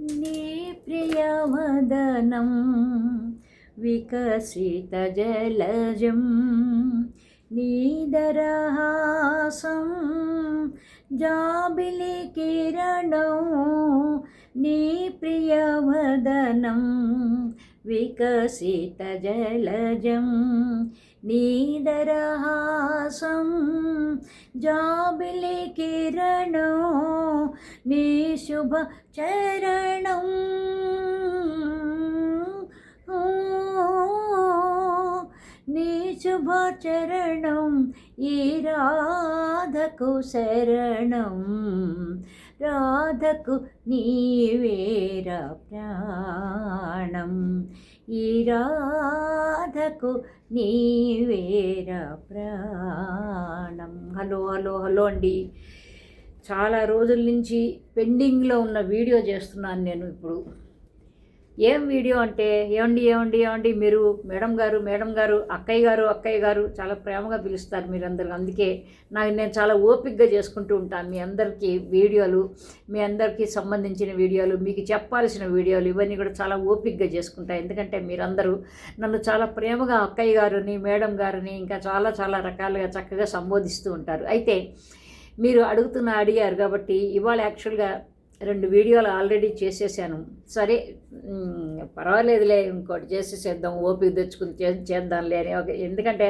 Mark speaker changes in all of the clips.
Speaker 1: నీ ప్రియవదనం వికసితజలజం నీదరహాసం జాబిలి కిరణం నీ ప్రియవదనం వికసితజలజం నీదరహాసం జాబిలి కిరణం నీ శుభ చరణం నీ శుభ చరణం ఈ రాధకు శరణం రాధకు నీవేర ప్రాణం ఈ రాధకు నీవేర ప్రాణం. హలో హలో హలో అండి. చాలా రోజుల నుంచి పెండింగ్లో ఉన్న వీడియో చేస్తున్నాను నేను ఇప్పుడు. ఏం వీడియో అంటే ఏమండి ఏమండి ఏమండి మీరు మేడం గారు మేడం గారు అక్కయ్య గారు అక్కయ్య గారు చాలా ప్రేమగా పిలుస్తారు మీరందరూ. అందుకే నాకు నేను చాలా ఓపిక్గా చేసుకుంటూ ఉంటాను. మీ అందరికీ వీడియోలు మీ అందరికీ సంబంధించిన వీడియోలు మీకు చెప్పాల్సిన వీడియోలు ఇవన్నీ కూడా చాలా ఓపిక్గా చేసుకుంటాను ఎందుకంటే మీరందరూ నన్ను చాలా ప్రేమగా అక్కయ్య గారుని మేడం గారిని ఇంకా చాలా చాలా రకాలుగా చక్కగా సంబోధిస్తూ ఉంటారు. అయితే మీరు అడుగుతున్న అడిగారు కాబట్టి ఇవాళ యాక్చువల్గా రెండు వీడియోలు ఆల్రెడీ చేసేసాను. సరే పర్వాలేదులే ఇంకోటి చేసేసేద్దాం ఓపిక తెచ్చుకుని చే చేద్దాంలే అని ఒక ఎందుకంటే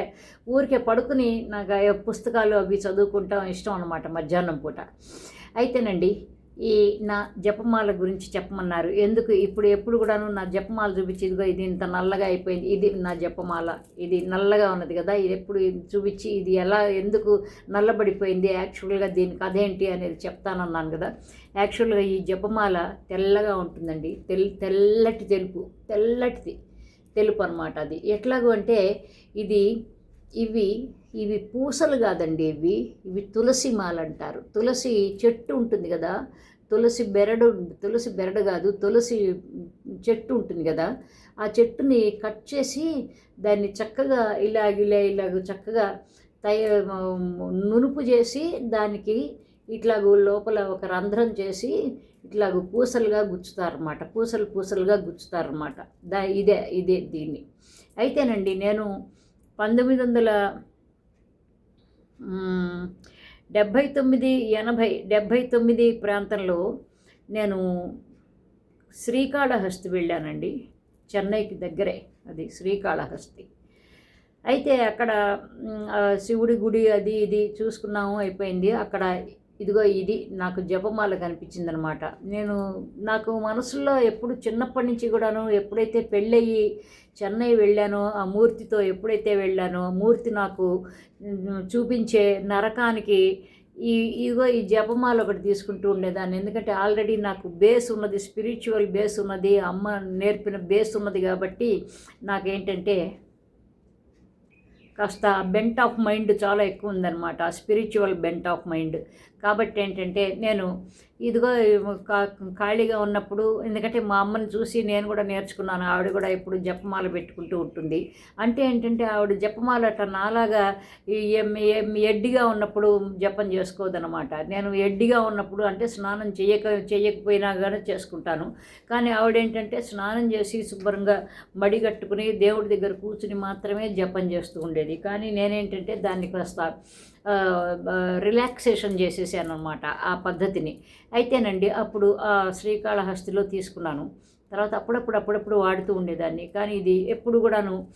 Speaker 1: ఊరికే పడుకుని నాకు పుస్తకాలు అవి చదువుకుంటాం ఇష్టం అనమాట మధ్యాహ్నం పూట. అయితేనండి ఈ నా జపమాల గురించి చెప్పమన్నారు. ఎందుకు? ఇప్పుడు ఎప్పుడు కూడాను నా జపమాల చూపించి ఇదిగో ఇది ఇంత నల్లగా అయిపోయింది ఇది నా జపమాల ఇది నల్లగా ఉన్నది కదా ఇది ఎప్పుడు ఇది చూపించి ఇది ఎలా ఎందుకు నల్లబడిపోయింది యాక్చువల్గా దీనికి అదేంటి అనేది చెప్తానన్నాను కదా. యాక్చువల్గా ఈ జపమాల తెల్లగా ఉంటుందండి. తెల్ తెల్లటి తెలుపు తెల్లటిది తెలుపు అనమాట అది. ఎట్లాగూ అంటే ఇది ఇవి ఇవి పూసలు కాదండి ఇవి. ఇవి తులసి మాల అంటారు తులసి చెట్టు ఉంటుంది కదా? తులసి బెరడు తులసి బెరడు కాదు తులసి చెట్టు ఉంటుంది కదా? ఆ చెట్టుని కట్ చేసి దాన్ని చక్కగా ఇలాగ ఇలా ఇలాగ చక్కగా తయ నునుపు చేసి దానికి ఇట్లాగ లోపల ఒక రంధ్రం చేసి ఇట్లాగ పూసలుగా గుచ్చుతారన్నమాట. పూసలు పూసలుగా గుచ్చుతారన్నమాట. దా ఇదే ఇదే దీన్ని. అయితేనండి నేను పంతొమ్మిది వందల డెబ్భై తొమ్మిది ఎనభై డెబ్భై తొమ్మిది ప్రాంతంలో నేను శ్రీకాళహస్తి వెళ్ళానండి. చెన్నైకి దగ్గరే అది శ్రీకాళహస్తి. అయితే అక్కడ శివుడి గుడి అది ఇది చూసుకున్నాము అయిపోయింది. అక్కడ ఇదిగో ఇది నాకు జపమాల కనిపించిందనమాట నేను నాకు మనసులో ఎప్పుడు చిన్నప్పటి నుంచి కూడాను ఎప్పుడైతే పెళ్ళయి చెన్నై వెళ్ళానో ఆ మూర్తితో ఎప్పుడైతే వెళ్ళానో మూర్తి నాకు చూపించే నరకానికి ఈ ఇదిగో ఈ జపమాల ఒకటి తీసుకుంటూ ఉండేదాన్ని. ఎందుకంటే ఆల్రెడీ నాకు బేస్ ఉన్నది స్పిరిచువల్ బేస్ ఉన్నది అమ్మ నేర్పిన బేస్ ఉన్నది కాబట్టి నాకేంటంటే కాస్త బెంట్ ఆఫ్ మైండ్ చాలా ఎక్కువ ఉందన్నమాట స్పిరిచువల్ బెంట్ ఆఫ్ మైండ్ కాబట్టి ఏంటంటే నేను ఇదిగో కా- ఖాళీగా ఉన్నప్పుడు ఎందుకంటే మా అమ్మని చూసి నేను కూడా నేర్చుకున్నాను. ఆవిడ కూడా ఎప్పుడు జపమాల పెట్టుకుంటూ ఉంటుంది. అంటే ఏంటంటే ఆవిడ జపమాల అట్ట నాలాగా ఎడ్డిగా ఉన్నప్పుడు జపం చేసుకోదనమాట నేను ఎడ్డిగా ఉన్నప్పుడు అంటే స్నానం చేయక చేయకపోయినా కానీ చేసుకుంటాను. కానీ ఆవిడ ఏంటంటే స్నానం చేసి శుభ్రంగా మడి కట్టుకుని దేవుడి దగ్గర కూర్చుని మాత్రమే జపం చేస్తూ ఉండేది. కానీ నేనేంటంటే దాన్ని కాస్త రిలాక్సేషన్ చేసేసాను అనమాట ఆ పద్ధతిని. అయితేనండి అప్పుడు ఆ శ్రీకాళహస్తిలో తీసుకున్నాను. తర్వాత అప్పుడప్పుడు అప్పుడప్పుడు వాడుతూ ఉండేదాన్ని. కానీ ఇది ఎప్పుడు కూడాను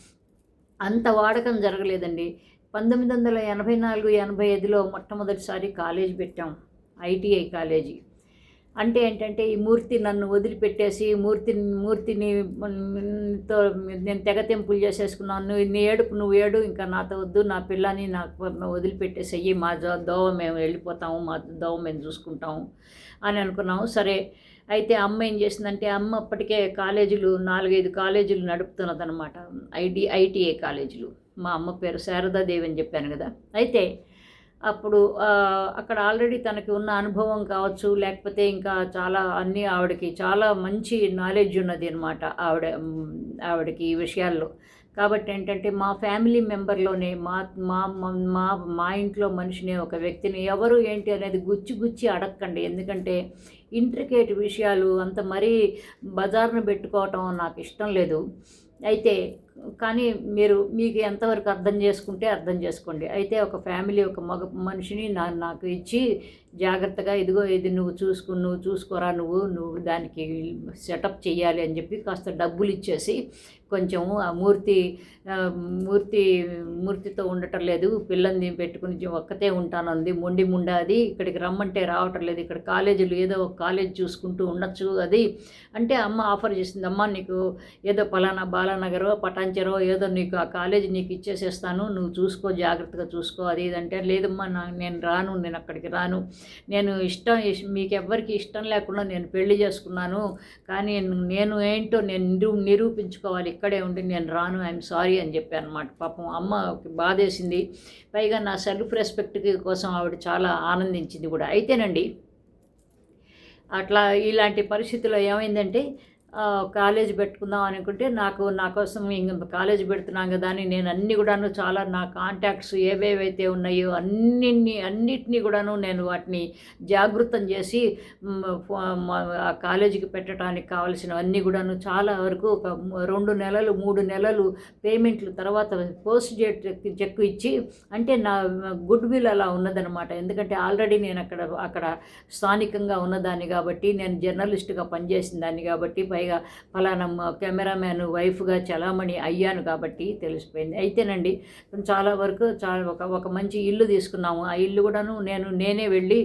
Speaker 1: అంత వాడకం జరగలేదండి. పంతొమ్మిది వందల ఎనభై నాలుగు ఎనభై ఐదులో మొట్టమొదటిసారి కాలేజ్ పెట్టాం. ITI college. అంటే ఏంటంటే ఈ మూర్తి నన్ను వదిలిపెట్టేసి మూర్తి మూర్తిని తో నేను తెగ తెంపులు చేసేసుకున్నాను. నువ్వు నీ ఏడుపు నువ్వు ఏడు ఇంకా నాతో వద్దు నా పిల్లని నాకు వదిలిపెట్టేసేయి మా దోవ మేము వెళ్ళిపోతాము మా దోవ మేము చూసుకుంటాము అని అనుకున్నాము. సరే అయితే అమ్మ ఏం చేసిందంటే అమ్మ అప్పటికే కాలేజీలు నాలుగైదు కాలేజీలు నడుపుతున్నదనమాట ఐడి ఐటీఏ కాలేజీలు. మా అమ్మ పేరు శారదాదేవి అని చెప్పాను కదా. అయితే అప్పుడు అక్కడ ఆల్రెడీ తనకి ఉన్న అనుభవం కావచ్చు లేకపోతే ఇంకా చాలా అన్నీ ఆవిడకి చాలా మంచి నాలెడ్జ్ ఉన్నది అనమాట ఆవిడ ఆవిడకి ఈ విషయాల్లో. కాబట్టి ఏంటంటే మా ఫ్యామిలీ మెంబర్లోనే మా మా మా- మా ఇంట్లో మనిషిని ఒక వ్యక్తిని ఎవరు ఏంటి అనేది గుచ్చి గుచ్చి అడక్కండి. ఎందుకంటే ఇంట్రికేట్ విషయాలు అంత మరీ బజార్ను పెట్టుకోవటం నాకు ఇష్టం లేదు. అయితే కానీ మీరు మీకు ఎంతవరకు అర్థం చేసుకుంటే అర్థం చేసుకోండి. అయితే ఒక ఫ్యామిలీ ఒక మగ మనిషిని నా నాకు ఇచ్చి జాగ్రత్తగా ఇదిగో ఇది నువ్వు చూసుకు నువ్వు చూసుకోరా నువ్వు నువ్వు దానికి సెటప్ చేయాలి అని చెప్పి కాస్త డబ్బులు ఇచ్చేసి కొంచెం ఆ మూర్తి మూర్తి మూర్తితో ఉండటం లేదు. పిల్లని పెట్టుకుని ఒక్కతే ఉంటానంది. మొండి ముండా అది. ఇక్కడికి రమ్మంటే రావటం లేదు. ఇక్కడ కాలేజీలు ఏదో ఒక కాలేజ్ చూసుకుంటూ ఉండొచ్చు అది. అంటే అమ్మ ఆఫర్ చేసింది. అమ్మ నీకు ఏదో పలానా బాలానగరో పటాంచెరో ఏదో నీకు ఆ కాలేజీ నీకు ఇచ్చేసేస్తాను నువ్వు చూసుకో జాగ్రత్తగా చూసుకో అది ఇదంటే లేదమ్మా నా నేను రాను నేను అక్కడికి రాను. నేను ఇష్టం మీకు ఎవ్వరికి ఇష్టం లేకుండా నేను పెళ్ళి చేసుకున్నాను కానీ నేను ఏంటో నేను నిరూ నిరూపించుకోవాలి ఇక్కడే ఉండి నేను రాను ఐఎమ్ సారీ అని చెప్పాను అనమాట పాపం అమ్మ బాధేసింది. పైగా నా సెల్ఫ్ రెస్పెక్ట్ కోసం ఆవిడ చాలా ఆనందించింది కూడా. అయితేనండి అట్లా ఇలాంటి పరిస్థితుల్లో ఏమైందంటే కాలేజ్ పెట్టుకుందాం అనుకుంటే నాకు నా కోసం ఇంక కాలేజ్ పెడుతున్నాం కదా అని నేను అన్ని కూడాను చాలా నా కాంటాక్ట్స్ ఏవేవైతే ఉన్నాయో అన్నిన్ని అన్నిటినీ కూడాను నేను వాటిని జాగృతం చేసి ఆ కాలేజీకి పెట్టడానికి కావలసినవన్నీ కూడాను చాలా వరకు ఒక రెండు నెలలు మూడు నెలలు పేమెంట్లు తర్వాత పోస్ట్ డేట్ చెక్ ఇచ్చి అంటే నా గుడ్ విల్ అలా ఉన్నదనమాట ఎందుకంటే ఆల్రెడీ నేను అక్కడ అక్కడ స్థానికంగా ఉన్నదాన్ని కాబట్టి నేను జర్నలిస్ట్గా పనిచేసిన దాన్ని కాబట్టి పై పైగా ఫలానా కెమెరామ్యాన్ వైఫ్గా చలామణి అయ్యాను కాబట్టి తెలిసిపోయింది. అయితేనండి చాలా వరకు చాలా ఒక ఒక మంచి ఇల్లు తీసుకున్నాము. ఆ ఇల్లు కూడాను నేను నేనే వెళ్ళి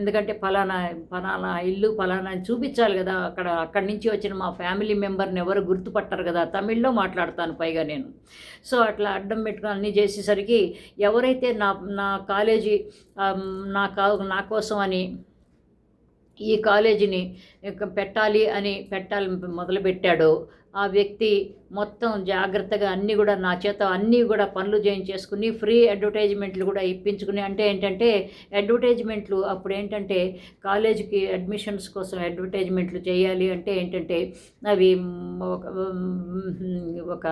Speaker 1: ఎందుకంటే ఫలానా ఫలానా ఇల్లు ఫలానా అని చూపించాలి కదా అక్కడ అక్కడి నుంచి వచ్చిన మా ఫ్యామిలీ మెంబర్ని ఎవరు గుర్తుపట్టరు కదా తమిళ్ళో మాట్లాడతాను పైగా నేను. సో అట్లా అడ్డం పెట్టుకుని అన్నీ చేసేసరికి ఎవరైతే నా నా కాలేజీ నా కా నా కోసం అని ఈ కాలేజీని పెట్టాలి అని పెట్టాలి మొదలుపెట్టాడో ఆ వ్యక్తి మొత్తం జాగ్రత్తగా అన్నీ కూడా నా చేత అన్నీ కూడా పనులు చేయించేసుకుని ఫ్రీ అడ్వర్టైజ్మెంట్లు కూడా ఇప్పించుకుని అంటే ఏంటంటే అడ్వర్టైజ్మెంట్లు అప్పుడు ఏంటంటే కాలేజీకి అడ్మిషన్స్ కోసం అడ్వర్టైజ్మెంట్లు చేయాలి అంటే ఏంటంటే అవి ఒక ఒక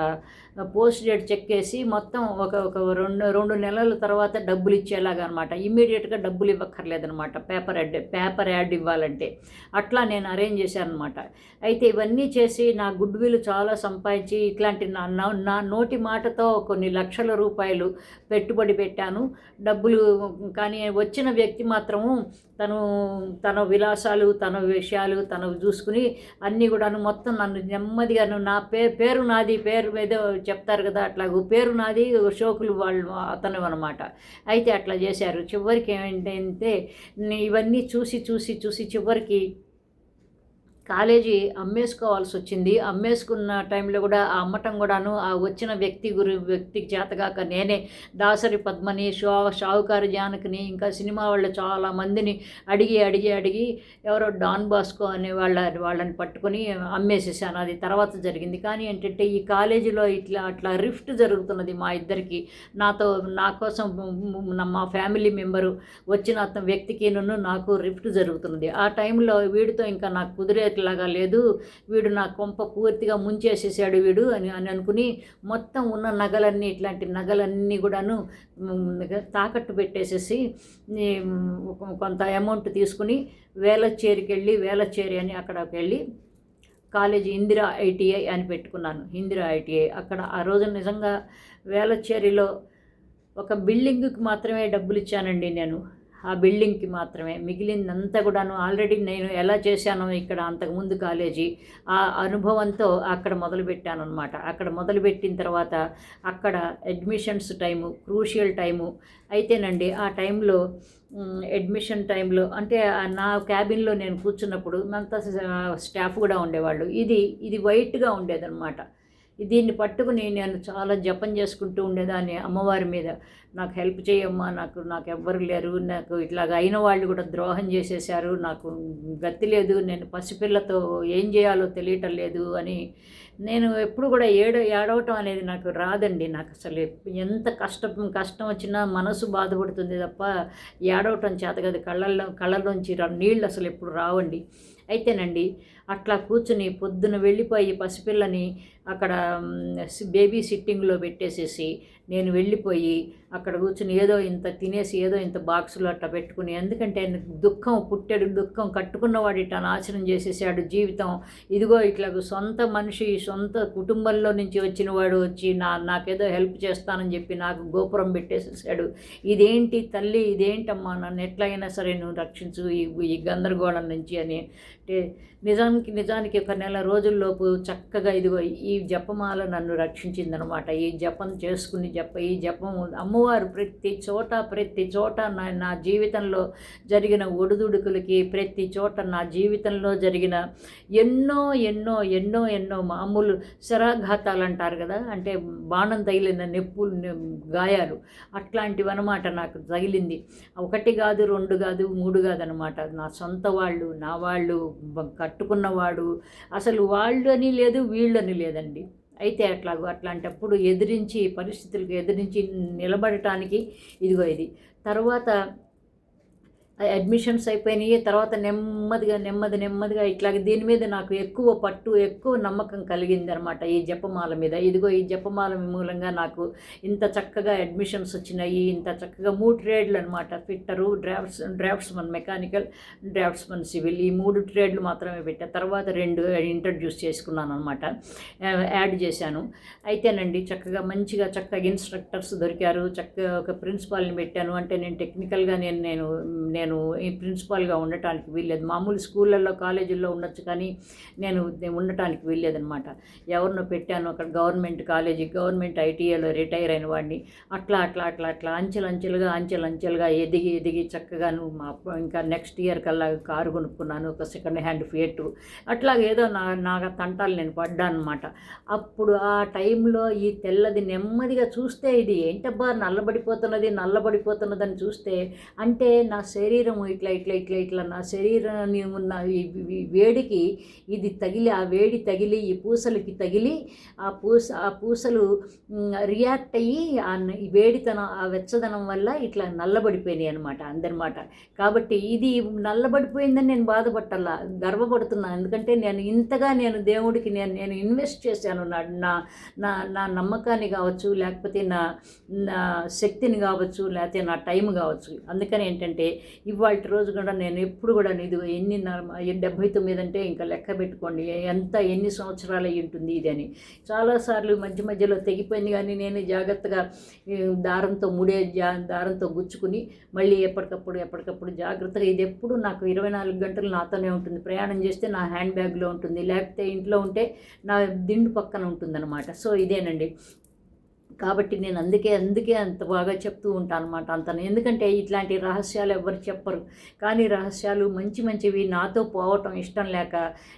Speaker 1: పోస్ట్ డేట్ చెక్ చేసి మొత్తం ఒక ఒక రెండు రెండు నెలల తర్వాత డబ్బులు ఇచ్చేలాగా అనమాట ఇమ్మీడియట్గా డబ్బులు ఇవ్వక్కర్లేదనమాట పేపర్ యాడ్ పేపర్ యాడ్ ఇవ్వాలంటే. అట్లా నేను అరేంజ్ చేశాను అనమాట అయితే ఇవన్నీ చేసి నా గుడ్ విల్ చాలా సంపాదించి ఇట్లాంటి నా నా- నా నోటి మాటతో కొన్ని లక్షల రూపాయలు పెట్టుబడి పెట్టాను. డబ్బులు కానీ వచ్చిన వ్యక్తి మాత్రము తను తన విలాసాలు తన విషయాలు తను చూసుకుని అన్నీ కూడాను మొత్తం నన్ను నెమ్మదిగా నా పే పేరు నాది పేరు ఏదో చెప్తారు కదా అట్లాగూ పేరు నాది షోకులు వాళ్ళు అతను అనమాట అయితే అట్లా చేశారు. చివరికి ఏంటంటే ఇవన్నీ చూసి చూసి చూసి చివరికి కాలేజీ అమ్మేసుకోవాల్సి వచ్చింది అమ్మేసుకున్న టైంలో కూడా ఆ అమ్మటం కూడాను ఆ వచ్చిన వ్యక్తి గురి వ్యక్తికి చేతగాక నేనే దాసరి పద్మని షా షావుకారు జానకిని ఇంకా సినిమా వాళ్ళు చాలా మందిని అడిగి అడిగి అడిగి ఎవరో డాన్ బాస్కో అనే వాళ్ళ వాళ్ళని పట్టుకొని అమ్మేసేసాను. అది తర్వాత జరిగింది. కానీ ఏంటంటే ఈ కాలేజీలో ఇట్లా అట్లా రిఫ్ట్ జరుగుతున్నది మా ఇద్దరికి. నాతో నా కోసం మా ఫ్యామిలీ మెంబరు వచ్చిన అతని వ్యక్తికి నన్ను నాకు రిఫ్ట్ జరుగుతున్నది ఆ టైంలో వీడితో ఇంకా నాకు కుదిరే లాగా లేదు. వీడు నా కొంప పూర్తిగా ముంచేసేసాడు వీడు అని అని అనుకుని మొత్తం ఉన్న నగలన్నీ ఇట్లాంటి నగలన్నీ కూడాను తాకట్టు పెట్టేసేసి ఒక- కొంత అమౌంట్ తీసుకుని వేలచ్చేరికి వెళ్ళి వేలచ్చేరి అని అక్కడికి వెళ్ళి కాలేజీ ఇందిరా ఐటీఐ అని పెట్టుకున్నాను. ఇందిరా ఐటీఐ. అక్కడ ఆ రోజు నిజంగా వేలచ్చేరిలో ఒక బిల్డింగ్కి మాత్రమే డబ్బులు ఇచ్చానండి నేను. ఆ బిల్డింగ్కి మాత్రమే. మిగిలిందంతా కూడాను ఆల్రెడీ నేను ఎలా చేశానో ఇక్కడ అంతకుముందు కాలేజీ ఆ అనుభవంతో అక్కడ మొదలుపెట్టాను అనమాట అక్కడ మొదలుపెట్టిన తర్వాత అక్కడ అడ్మిషన్స్ టైము క్రూషియల్ టైము అయితేనండి ఆ టైంలో అడ్మిషన్ టైంలో అంటే నా క్యాబిన్లో నేను కూర్చున్నప్పుడు అంతా స్టాఫ్ కూడా ఉండేవాళ్ళు. ఇది ఇది వైట్గా ఉండేదన్నమాట. దీన్ని పట్టుకుని నేను చాలా జపం చేసుకుంటూ ఉండేదాన్ని అమ్మవారి మీద. నాకు హెల్ప్ చేయమ్మా నాకు నాకు ఎవ్వరు లేరు నాకు ఇట్లాగ అయిన వాళ్ళు కూడా ద్రోహం చేసేసారు నాకు గతి లేదు నేను పసిపిల్లతో ఏం చేయాలో తెలియటం లేదు అని నేను ఎప్పుడు కూడా ఏడ ఏడవటం అనేది నాకు రాదండి. నాకు అసలు ఎంత కష్టం కష్టం వచ్చినా మనసు బాధపడుతుంది తప్ప ఏడవటం చేత కదా. కళ్ళల్లో కళ్ళలోంచి రా- నీళ్ళు అసలు ఎప్పుడు రావండి. అయితేనండి అట్లా కూర్చుని పొద్దున వెళ్ళిపోయి పసిపిల్లని అక్కడ బేబీ సిట్టింగ్లో పెట్టేసేసి నేను వెళ్ళిపోయి అక్కడ కూర్చుని ఏదో ఇంత తినేసి ఏదో ఇంత బాక్సులో అట్లా పెట్టుకుని ఎందుకంటే దుఃఖం పుట్టాడు దుఃఖం కట్టుకున్నవాడు ఇట్లా నాశనం చేసేసాడు జీవితం. ఇదిగో ఇట్లా సొంత మనిషి సొంత కుటుంబంలో నుంచి వచ్చిన వాడు వచ్చి నా నాకేదో హెల్ప్ చేస్తానని చెప్పి నాకు గోపురం పెట్టేసేసాడు. ఇదేంటి తల్లి ఇదేంటమ్మా నన్ను ఎట్లయినా సరే నువ్వు రక్షించు ఈ ఈ గందరగోళం నుంచి అని అంటే నిజానికి నిజానికి ఒక నెల రోజుల్లోపు చక్కగా ఇదిగో ఈ జపమాల నన్ను రక్షించిందనమాట ఈ జపం చేసుకుని జప ఈ జపం అమ్మవారు ప్రతి చోట ప్రతి చోట నా నా జీవితంలో జరిగిన ఒడిదుడుకులకి ప్రతి చోట నా జీవితంలో జరిగిన ఎన్నో ఎన్నో ఎన్నో ఎన్నో మామూలు శరాఘాతాలు అంటారు కదా? అంటే బాణం తగిలిన నెప్పులు గాయాలు అట్లాంటివి అనమాట నాకు తగిలింది. ఒకటి కాదు రెండు కాదు మూడు కాదనమాట నా సొంత వాళ్ళు నా వాళ్ళు కట్టుకున్నవాడు. అసలు వాళ్ళు అని లేదు వీళ్ళు అని లేదండి. అయితే అట్లాగో అట్లాంటప్పుడు ఎదిరించి పరిస్థితులకు ఎదిరించి నిలబడటానికి ఇదిగో ఇది. తర్వాత అడ్మిషన్స్ అయిపోయినాయి తర్వాత నెమ్మదిగా నెమ్మది నెమ్మదిగా ఇట్లాగ దీని మీద నాకు ఎక్కువ పట్టు ఎక్కువ నమ్మకం కలిగింది అనమాట ఈ జపమాల మీద. ఇదిగో ఈ జపమాల మూలంగా నాకు ఇంత చక్కగా అడ్మిషన్స్ వచ్చినాయి ఇంత చక్కగా మూడు ట్రేడ్లు అనమాట. Fitter drafts draftsman mechanical draftsman civil ఈ మూడు ట్రేడ్లు మాత్రమే పెట్టా. తర్వాత రెండు ఇంట్రడ్యూస్ చేసుకున్నాను అనమాట యాడ్ చేశాను. అయితేనండి చక్కగా మంచిగా చక్కగా ఇన్స్ట్రక్టర్స్ దొరికారు. చక్కగా ఒక ప్రిన్సిపాల్ని పెట్టాను. అంటే నేను టెక్నికల్గా నేను నేను నేను నేను ఈ ప్రిన్సిపాల్గా ఉండటానికి వీల్లేదు. మామూలు స్కూళ్ళల్లో కాలేజీల్లో ఉండొచ్చు కానీ నేను ఉండటానికి వీల్లేదనమాట ఎవరినో పెట్టాను అక్కడ గవర్నమెంట్ కాలేజీ గవర్నమెంట్ ఐటీఐలో రిటైర్ అయిన వాడిని. అట్లా అట్లా అట్లా అట్లా అంచెలంచెలుగా అంచెలంచెలుగా ఎదిగి ఎదిగి చక్కగాను మా ఇంకా నెక్స్ట్ ఇయర్ కల్లా కారు కొనుక్కున్నాను ఒక సెకండ్ హ్యాండ్ ఫియట్. అట్లాగేదో నా నా తంటాలు నేను పడ్డాను అనమాట అప్పుడు ఆ టైంలో ఈ తెల్లది నెమ్మదిగా చూస్తే ఇది ఏంటబ్బా నల్లబడిపోతున్నది నల్లబడిపోతున్నదని చూస్తే అంటే నా శరీరం ఇట్లా ఇట్లా ఇట్లా ఇట్లా నా శరీరాన్ని ఉన్న ఈ వేడికి ఇది తగిలి ఆ వేడి తగిలి ఈ పూసలకి తగిలి ఆ పూస ఆ పూసలు రియాక్ట్ అయ్యి ఆ ఈ వేడితనం ఆ వెచ్చదనం వల్ల ఇట్లా నల్లబడిపోయినాయి అనమాట అందనమాట కాబట్టి ఇది నల్లబడిపోయిందని నేను బాధపట్టాల గర్వపడుతున్నాను ఎందుకంటే నేను ఇంతగా నేను దేవుడికి నేను నేను ఇన్వెస్ట్ చేశాను. నా నా నా నా నమ్మకాన్ని కావచ్చు లేకపోతే నా నా శక్తిని కావచ్చు లేకపోతే నా టైం కావచ్చు. అందుకని ఏంటంటే ఇవాళ రోజు కూడా నేను ఎప్పుడు కూడా ఇది ఎన్ని నా- డెబ్భై తొమ్మిది అంటే ఇంకా లెక్క పెట్టుకోండి ఎంత ఎన్ని సంవత్సరాలు అయి ఉంటుంది ఇది అని. చాలాసార్లు మధ్య మధ్యలో తెగిపోయింది కానీ నేను జాగ్రత్తగా దారంతో ముడే జా దారంతో గుచ్చుకుని మళ్ళీ ఎప్పటికప్పుడు ఎప్పటికప్పుడు జాగ్రత్తగా ఇది ఎప్పుడు నాకు ఇరవై నాలుగు గంటలు నాతోనే ఉంటుంది. ప్రయాణం చేస్తే నా హ్యాండ్ బ్యాగ్లో ఉంటుంది లేకపోతే ఇంట్లో ఉంటే నా దిండు పక్కన ఉంటుందన్నమాట. సో ఇదేనండి. కాబట్టి నేను అందుకే అందుకే అంత బాగా చెప్తూ ఉంటాను అనమాట అంతను. ఎందుకంటే ఇట్లాంటి రహస్యాలు ఎవరు చెప్పరు. కానీ రహస్యాలు మంచి మంచివి. నాతో పోవటం ఇష్టం లేక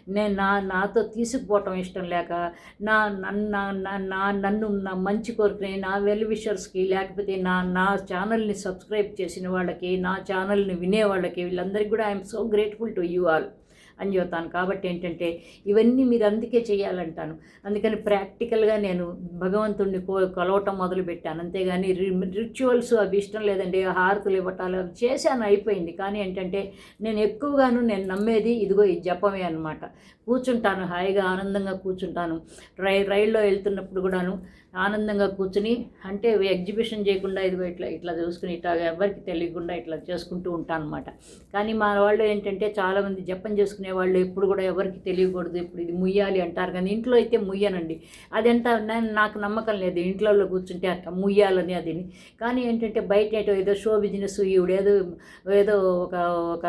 Speaker 1: నేను నా నాతో తీసుకుపోవటం ఇష్టం లేక నా నన్ను నా- నా- నా నన్ను నా మంచి కోరుకునే నా వెల్ విషర్స్కి లేకపోతే నా నా ఛానల్ని సబ్స్క్రైబ్ చేసిన వాళ్ళకి నా ఛానల్ని వినే వాళ్ళకి వీళ్ళందరికీ కూడా I am so grateful to you all అని చెబుతాను. కాబట్టి ఏంటంటే ఇవన్నీ మీరు అందుకే చేయాలంటాను. అందుకని ప్రాక్టికల్గా నేను భగవంతుడిని కో కొలవటం మొదలుపెట్టాను. అంతేగాని రిచువల్స్ అవి ఇష్టం లేదండి. హారతులు ఇవ్వటాలు అవి చేశాను అయిపోయింది. కానీ ఏంటంటే నేను ఎక్కువగాను నేను నమ్మేది ఇదిగో ఈ జపమే అనమాట కూర్చుంటాను హాయిగా ఆనందంగా కూర్చుంటాను. రై రైల్లో వెళ్తున్నప్పుడు కూడాను ఆనందంగా కూర్చుని అంటే ఎగ్జిబిషన్ చేయకుండా ఇది ఇట్లా ఇట్లా చూసుకుని ఇట్లా ఎవరికి తెలియకుండా ఇట్లా చేసుకుంటూ ఉంటాను అనమాట కానీ మా వాళ్ళు ఏంటంటే చాలామంది జపం చేసుకునే వాళ్ళు ఎప్పుడు కూడా ఎవరికి తెలియకూడదు ఇప్పుడు ఇది ముయ్యాలి అంటారు కానీ ఇంట్లో అయితే ముయ్యనండి. అదంట నేను నాకు నమ్మకం లేదు. ఇంట్లో కూర్చుంటే అట్లా ముయ్యాలని అది. కానీ ఏంటంటే బయట ఏదో షో బిజినెస్ ఈవిడ ఏదో ఏదో ఒక ఒక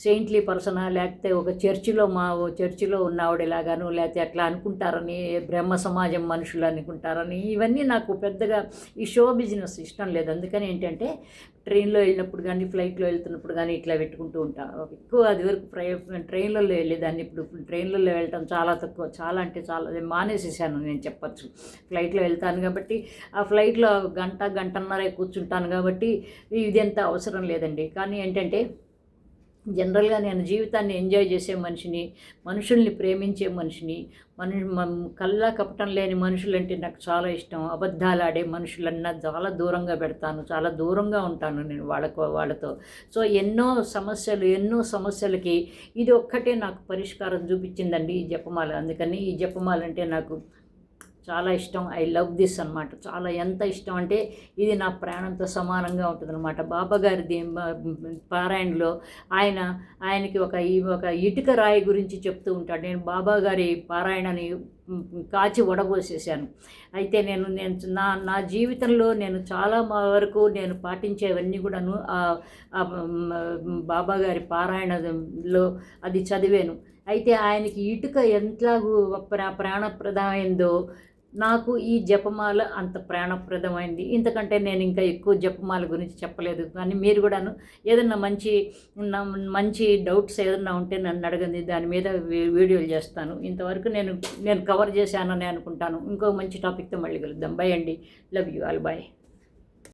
Speaker 1: సెయింట్లీ పర్సనా లేకపోతే ఒక చర్చిలో మా ఓ చర్చిలో ఉన్న ఇలాగాను లేకపోతే అట్లా అనుకుంటారని బ్రహ్మ సమాజం మనుషులు అనుకుంటారని ఇవన్నీ నాకు పెద్దగా ఈ షో బిజినెస్ ఇష్టం లేదు. అందుకని ఏంటంటే ట్రైన్లో వెళ్ళినప్పుడు కానీ ఫ్లైట్లో వెళ్తున్నప్పుడు కానీ ఇట్లా పెట్టుకుంటూ ఉంటాను ఎక్కువ అది వరకు ట్రైన్లలో వెళ్ళేదాన్ని. ఇప్పుడు ట్రైన్లలో వెళ్ళటం చాలా తక్కువ. చాలా అంటే చాలా మానేసేసాను నేను చెప్పచ్చు. ఫ్లైట్లో వెళ్తాను కాబట్టి ఆ ఫ్లైట్లో గంట గంటన్నర కూర్చుంటాను కాబట్టి ఇదంతా అవసరం లేదండి. కానీ ఏంటంటే జనరల్గా నేను జీవితాన్ని ఎంజాయ్ చేసే మనిషిని మనుషుల్ని ప్రేమించే మనిషిని మనుషు కళ్ళ కల్లా కపటం లేని మనుషులంటే నాకు చాలా ఇష్టం. అబద్ధాలు ఆడే మనుషులన్నా చాలా దూరంగా పెడతాను చాలా దూరంగా ఉంటాను నేను వాళ్ళకు వాళ్ళతో. సో ఎన్నో సమస్యలు ఎన్నో సమస్యలకి ఇది ఒక్కటే నాకు పరిష్కారం చూపించిందండి ఈ జపమాల. అందుకని ఈ జపమాల అంటే నాకు చాలా ఇష్టం. ఐ లవ్ దిస్ అనమాట చాలా ఎంత ఇష్టం అంటే ఇది నా ప్రాణంతో సమానంగా ఉంటుందన్నమాట. బాబా గారిది పారాయణలో ఆయన ఆయనకి ఒక ఈ ఒక ఇటుక రాయి గురించి చెప్తూ ఉంటాడు. నేను బాబా గారి పారాయణని కాచి వడబోసేసాను అయితే నేను నేను నా నా జీవితంలో నేను చాలా మా వరకు నేను పాటించేవన్నీ కూడాను బాబాగారి బాబా గారి పారాయణలో అది చదివాను. అయితే ఆయనకి ఇటుక ఎంతలాగూ ప్రాణప్రదమైందో నాకు ఈ జపమాల అంత ప్రాణప్రదమైంది. ఇంతకంటే నేను ఇంకా ఎక్కువ జపమాల గురించి చెప్పలేదు. కానీ మీరు కూడాను ఏదన్నా మంచి మంచి డౌట్స్ ఏదన్నా ఉంటే నన్ను అడగండి. దాని మీద వీ- వీడియోలు చేస్తాను. ఇంతవరకు నేను నేను కవర్ చేశానని అనుకుంటాను. ఇంకో మంచి టాపిక్తో మళ్ళీ కలుద్దాం. బై అండి. Love you all. బాయ్